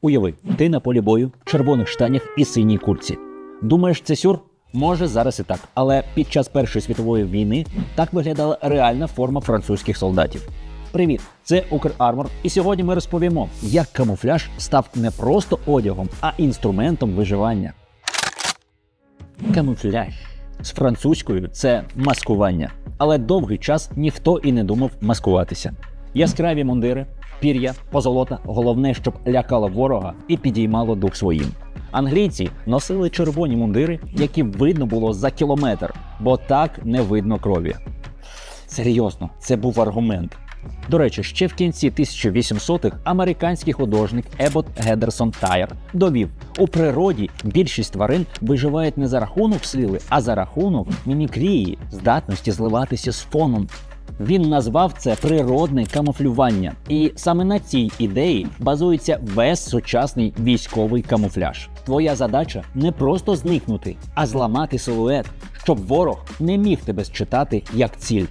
Уяви, ти на полі бою, в червоних штанях і синій курці. Думаєш, це сюр? Може, зараз і так. Але під час Першої світової війни так виглядала реальна форма французьких солдатів. Привіт, це Укрармор, і сьогодні ми розповімо, як камуфляж став не просто одягом, а інструментом виживання. Камуфляж з французькою це маскування. Але довгий час ніхто і не думав маскуватися. Яскраві мундири, пір'я, позолота, головне, щоб лякало ворога і підіймало дух своїм. Англійці носили червоні мундири, які видно було за кілометр, бо так не видно крові. Серйозно, це був аргумент. До речі, ще в кінці 1800-х американський художник Ебот Гедерсон Тайр довів, у природі більшість тварин виживають не за рахунок сили, а за рахунок мімікрії, здатності зливатися з фоном. Він назвав це природне камуфлювання, і саме на цій ідеї базується весь сучасний військовий камуфляж. Твоя задача не просто зникнути, а зламати силует, щоб ворог не міг тебе считати як ціль.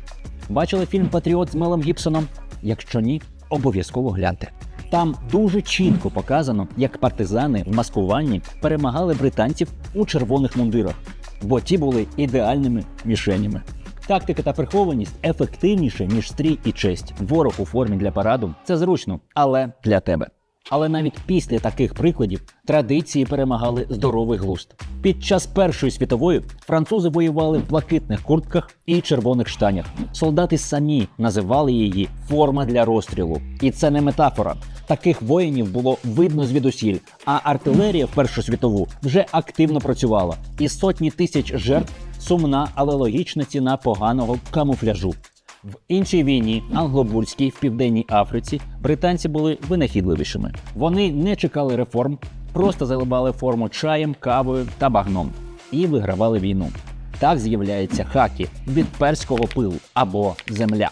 Бачили фільм Патріот з Мелом Гібсоном? Якщо ні, обов'язково гляньте. Там дуже чітко показано, як партизани в маскуванні перемагали британців у червоних мундирах, бо ті були ідеальними мішенями. Тактика та прихованість ефективніше, ніж стрій і честь. Ворог у формі для параду це зручно, але для тебе. Але навіть після таких прикладів традиції перемагали здоровий глузд. Під час Першої світової французи воювали в блакитних куртках і червоних штанях. Солдати самі називали її форма для розстрілу. І це не метафора. Таких воїнів було видно звідусіль, а артилерія в Першу світову вже активно працювала. І сотні тисяч жертв сумна, але логічна ціна поганого камуфляжу. В іншій війні, англобурській в південній Африці, британці були винахідливішими. Вони не чекали реформ, просто заливали форму чаєм, кавою та багном і вигравали війну. Так з'являється хакі від перського пилу або земля.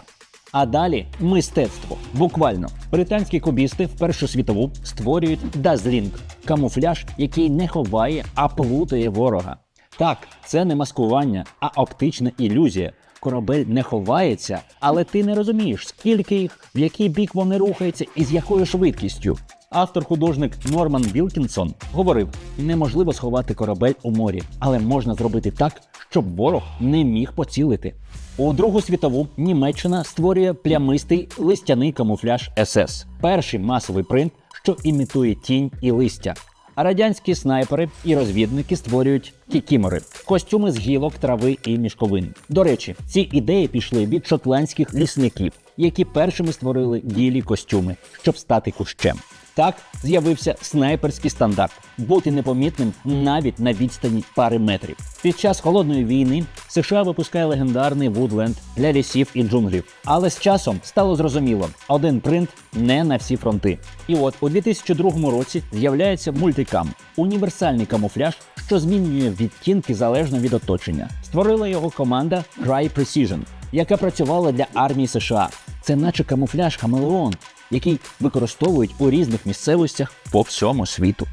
А далі мистецтво. Буквально британські кубісти в Першу світову створюють дазлінг камуфляж, який не ховає, а плутає ворога. Так, це не маскування, а оптична ілюзія. Корабель не ховається, але ти не розумієш, скільки їх, в який бік вони рухаються і з якою швидкістю. Автор-художник Норман Вілкінсон говорив: неможливо сховати корабель у морі, але можна зробити так, щоб ворог не міг поцілити. У Другу світову Німеччина створює плямистий листяний камуфляж СС, перший масовий принт, що імітує тінь і листя. А радянські снайпери і розвідники створюють кікімори костюми з гілок, трави і мішковин. До речі, ці ідеї пішли від шотландських лісників, які першими створили ділі костюми, щоб стати кущем. Так з'явився снайперський стандарт бути непомітним навіть на відстані пари метрів. Під час холодної війни США випускає легендарний Вудленд для лісів і джунглів. Але з часом стало зрозуміло, один принт не на всі фронти. І от у 2002 році з'являється мультикам універсальний камуфляж, що змінює відтінки залежно від оточення. Створила його команда Cry Precision, яка працювала для армії США. Це наче камуфляж хамелеон, який використовують у різних місцевостях по всьому світу.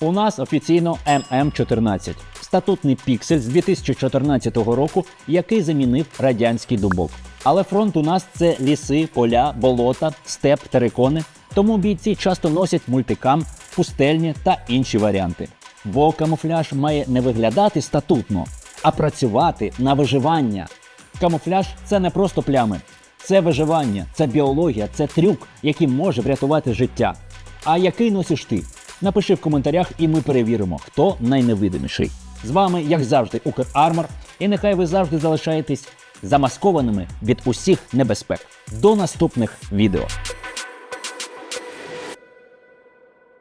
У нас офіційно ММ14 статутний піксель з 2014 року, який замінив радянський дубок. Але фронт у нас це ліси, поля, болота, степ, терикони. Тому бійці часто носять мультикам, пустельні та інші варіанти. Бо камуфляж має не виглядати статутно, а працювати на виживання. Камуфляж це не просто плями, це виживання, це біологія, це трюк, який може врятувати життя. А який носиш ти? Напиши в коментарях, і ми перевіримо, хто найневидиміший. З вами, як завжди, Укрармор, і нехай ви завжди залишаєтесь замаскованими від усіх небезпек. До наступних відео.